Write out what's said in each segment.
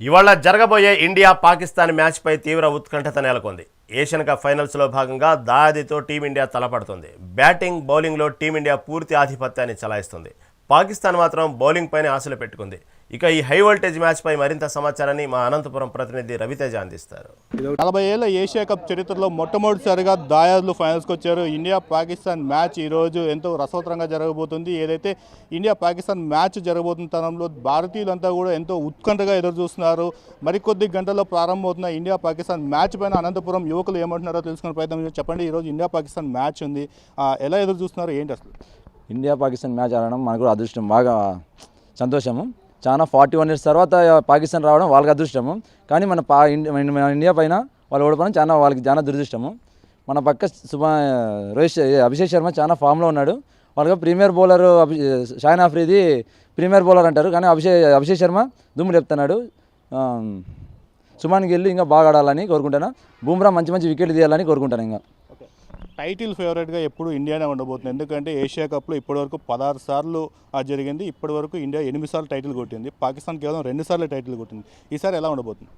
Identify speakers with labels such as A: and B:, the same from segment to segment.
A: ఇవాళ జరగబోయే ఇండియా పాకిస్తాన్ మ్యాచ్పై తీవ్ర ఉత్కంఠత నెలకొంది. ఏషియన్ కప్ ఫైనల్స్లో భాగంగా దాదితో టీమిండియా తలపడుతుంది. బ్యాటింగ్ బౌలింగ్లో టీమిండియా పూర్తి ఆధిపత్యాన్ని చలాయిస్తుంది. పాకిస్తాన్ మాత్రం బౌలింగ్ పైన ఆశలు పెట్టుకుంది. ఇక ఈ హై వోల్టేజ్ మ్యాచ్పై మరింత సమాచారాన్ని మా అనంతపురం ప్రతినిధి రవితేజ అందిస్తారు.
B: నలభై ఏళ్ళ ఏషియా కప్ చరిత్రలో మొట్టమొదటిసారిగా దాయాదులు ఫైనల్స్కి వచ్చారు. ఇండియా పాకిస్తాన్ మ్యాచ్ ఈరోజు ఎంతో రసవత్తరంగా జరగబోతుంది. ఏదైతే ఇండియా పాకిస్తాన్ మ్యాచ్ జరగబోతున్న తరంలో భారతీయులంతా కూడా ఎంతో ఉత్కంఠగా ఎదురు చూస్తున్నారు. మరికొద్ది గంటల్లో ప్రారంభమవుతున్న ఇండియా పాకిస్తాన్ మ్యాచ్ పైన అనంతపురం యువకులు ఏమంటున్నారో తెలుసుకునే ప్రయత్నం. చెప్పండి ఈరోజు ఇండియా పాకిస్తాన్ మ్యాచ్ ఉంది. ఎలా ఎదురు చూస్తున్నారు? ఏంటి అసలు?
C: ఇండియా పాకిస్తాన్ మ్యాచ్ ఆడడం మనకు కూడా అదృష్టం. బాగా సంతోషము. చాలా ఫార్టీ వన్ ఇయర్స్ తర్వాత పాకిస్తాన్ రావడం వాళ్ళకి అదృష్టము. కానీ మన పా మన- ఇండియా పైన వాళ్ళు ఓడిపోవడం చాలా వాళ్ళకి చాలా దురదృష్టము. మన పక్క సుభా రోహిత్ అభిషేక్ శర్మ చాలా ఫామ్లో ఉన్నాడు. వాళ్ళకి ప్రీమియర్ బౌలర్ అభి షాయిన్ ఆఫ్రీది ప్రీమియర్ బౌలర్ అంటారు. కానీ అభిషేక్ అభిషేక్ శర్మ దుమ్ము చెప్తున్నాడు ఆ, సుమాన్ గిల్ ఇంకా బాగా ఆడాలని కోరుకుంటాను బూమ్రా మంచి మంచి వికెట్లు తీయాలని కోరుకుంటాను ఇంకా.
B: టైటిల్ ఫేవరెట్గా ఎప్పుడు ఇండియానే ఉండబోతుంది. ఎందుకంటే ఏషియా కప్లో ఇప్పటివరకు పదహారు సార్లు జరిగింది. ఇప్పటివరకు ఇండియా ఎనిమిది సార్లు టైటిల్ కొట్టింది. పాకిస్తాన్ కేవలం రెండు సార్లు టైటిల్ కొట్టింది. ఈసారి ఎలా ఉండబోతుంది?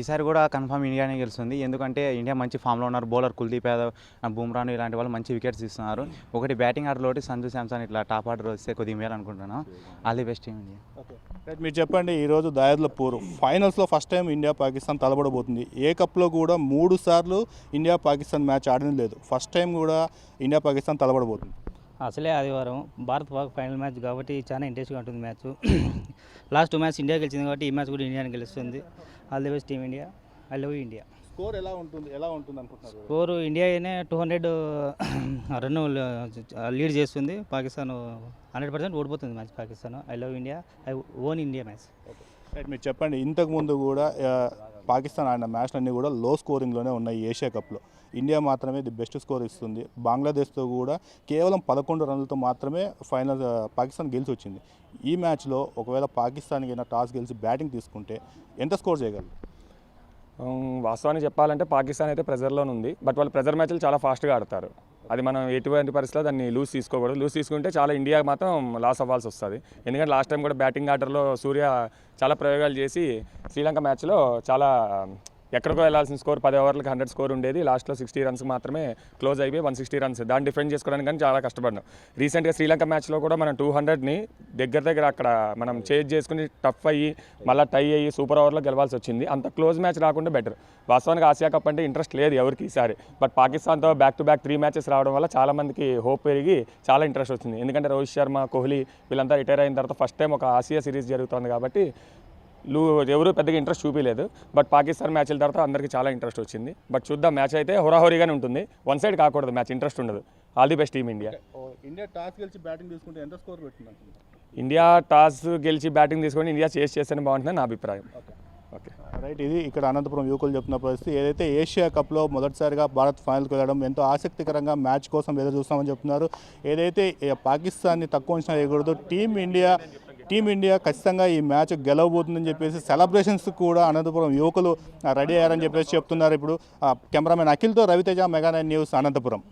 D: ఈసారి కూడా కన్ఫామ్ ఇండియానే గెలుస్తుంది. ఎందుకంటే ఇండియా మంచి ఫామ్లో ఉన్నారు. బౌలర్ కుల్దీప్ యాదవ్ బుమ్రాను ఇలాంటి వాళ్ళు మంచి వికెట్స్ ఇస్తున్నారు ఒకటి బ్యాటింగ్ ఆర్డర్లోటి సంజు శాంసన్ ఇట్లా టాప్ ఆర్డర్ వస్తే కొద్దిగా మేలు అనుకుంటున్నాను all the best India.
B: Okay. మీరు చెప్పండి ఈరోజు దాయద్ల పూర్. ఫైనల్స్లో ఫస్ట్ టైం ఇండియా పాకిస్తాన్ తలబడబోతుంది. ఏ కప్లో కూడా మూడు సార్లు ఇండియా పాకిస్తాన్ మ్యాచ్ ఆడడం లేదు ఫస్ట్ టైం కూడా ఇండియా పాకిస్తాన్ తలబడబోతుంది.
E: అసలే ఆదివారం భారత్ పాక్ ఫైనల్ మ్యాచ్ కాబట్టి చాలా ఇంట్రెస్ట్గా ఉంటుంది మ్యాచ్. లాస్ట్ మ్యాచ్ ఇండియా గెలిచింది కాబట్టి ఈ మ్యాచ్ కూడా ఇండియాని గెలుస్తుంది. All the best team India. I love India.
B: Score ఎలా ఉంటుంది? ఎలా ఉంటుంది అనుకుంటున్నారు?
E: స్కోరు ఇండియానే టూ హండ్రెడ్ రన్ లీడ్ చేస్తుంది. పాకిస్తాన్ హండ్రెడ్ పర్సెంట్ ఓడిపోతుంది match Pakistan. I love India. I own India match.
B: Right మీరు చెప్పండి. ఇంతకుముందు కూడా పాకిస్తాన్ ఆడిన మ్యాచ్లన్నీ కూడా లో స్కోరింగ్లోనే ఉన్నాయి ఏషియా కప్లో. ఇండియా మాత్రమే ది బెస్ట్ స్కోర్ ఇస్తుంది. బంగ్లాదేశ్తో కూడా కేవలం పదకొండు రన్లతో మాత్రమే ఫైనల్ పాకిస్తాన్ గెలిచి వచ్చింది ఈ మ్యాచ్లో ఒకవేళ పాకిస్తాన్కి అయినా టాస్ గెలిచి బ్యాటింగ్ తీసుకుంటే ఎంత స్కోర్ చేయగలరు?
F: వాస్తవాన్ని వాస్తవానికి చెప్పాలంటే పాకిస్తాన్ అయితే ప్రెజర్లోనే ఉంది బట్ వాళ్ళు ప్రెజర్ మ్యాచ్లు చాలా ఫాస్ట్గా ఆడతారు. అది మనం ఎటువంటి పరిస్థితిలో దాన్ని లూజ్ తీసుకోకూడదు. లూజ్ తీసుకుంటే చాలా ఇండియా మాత్రం లాస్ అవ్వాల్సి వస్తుంది. ఎందుకంటే లాస్ట్ టైం కూడా బ్యాటింగ్ ఆర్డర్లో సూర్య చాలా ప్రయోగాలు చేసి శ్రీలంక మ్యాచ్లో చాలా ఎక్కడికో వెళ్ళాల్సిన స్కోర్ పది ఓవర్లకు హండ్రెడ్ స్కోర్ ఉండేది. లాస్ట్లో సిక్స్టీ రన్స్ మాత్రమే క్లోజ్ అయిపోయి వన్ సిక్స్టీ రన్స్. దాన్ని డిఫెండ్ చేసుకోవడానికి కానీ చాలా కష్టపడ్డాం. రీసెంట్గా శ్రీలంక మ్యాచ్లో కూడా మనం టూ హండ్రెడ్ని దగ్గర దగ్గర అక్కడ మనం చేజ్ చేసుకుని టఫ్ అయ్యి మళ్ళీ టై అయ్యి సూపర్ ఓవర్లో గెలవాల్సి వచ్చింది. అంత క్లోజ్ మ్యాచ్ రాకుండా బెటర్. వాస్తవానికి ఆసియా కప్ అంటే ఇంట్రెస్ట్ లేదు ఎవరికి ఈసారి. బట్ పాకిస్తాన్తో back to back three matches రావడం వల్ల చాలామందికి హోప్ పెరిగి చాలా ఇంట్రెస్ట్ వచ్చింది. ఎందుకంటే రోహిత్ శర్మ కోహ్లీ వీళ్ళంతా రిటైర్ అయిన తర్వాత ఫస్ట్ టైం ఒక ఆసియా సిరీస్ జరుగుతుంది కాబట్టి ఎవరు పెద్దగా ఇంట్రెస్ట్ చూపించలేదు బట్ పాకిస్తాన్ మ్యాచ్ల తర్వాత అందరికీ చాలా ఇంట్రెస్ట్ వచ్చింది. బట్ చూద్దాం మ్యాచ్ అయితే హోరాహోరీగానే ఉంటుంది. వన్ సైడ్ కాకూడదు మ్యాచ్ ఇంట్రెస్ట్ ఉండదు. All the best team India
B: India toss గెలిచి బ్యాటింగ్ తీసుకుంటే ఎంత స్కోర్
F: ఇండియా టాస్ గెలిచి బ్యాటింగ్ తీసుకొని ఇండియా చేసి చేస్తేనే బాగుంటుందని నా అభిప్రాయం. ఓకే
B: రైట్ ఇది ఇక్కడ అనంతపురం యువకులు చెప్తున్న పరిస్థితి. ఏదైతే ఏషియా కప్లో మొదటిసారిగా భారత్ ఫైనల్కి వెళ్ళడం ఎంతో ఆసక్తికరంగా మ్యాచ్ కోసం ఎదురు చూస్తామని చెప్తున్నారు. ఏదైతే పాకిస్తాన్ని తక్కువ అంచనా వేయకూడదు టీం ఇండియా టీం ఇండియా ఖచ్చితంగా ఈ మ్యాచ్ గెలవబోతుందని చెప్పేసి సెలబ్రేషన్స్ కూడా అనంతపురం యువకులు రెడీ అయ్యారని చెప్పేసి చెప్తున్నారు. ఇప్పుడు ఆ, cameraman అఖిల్తో Raviteja mega nine news Anantapuram.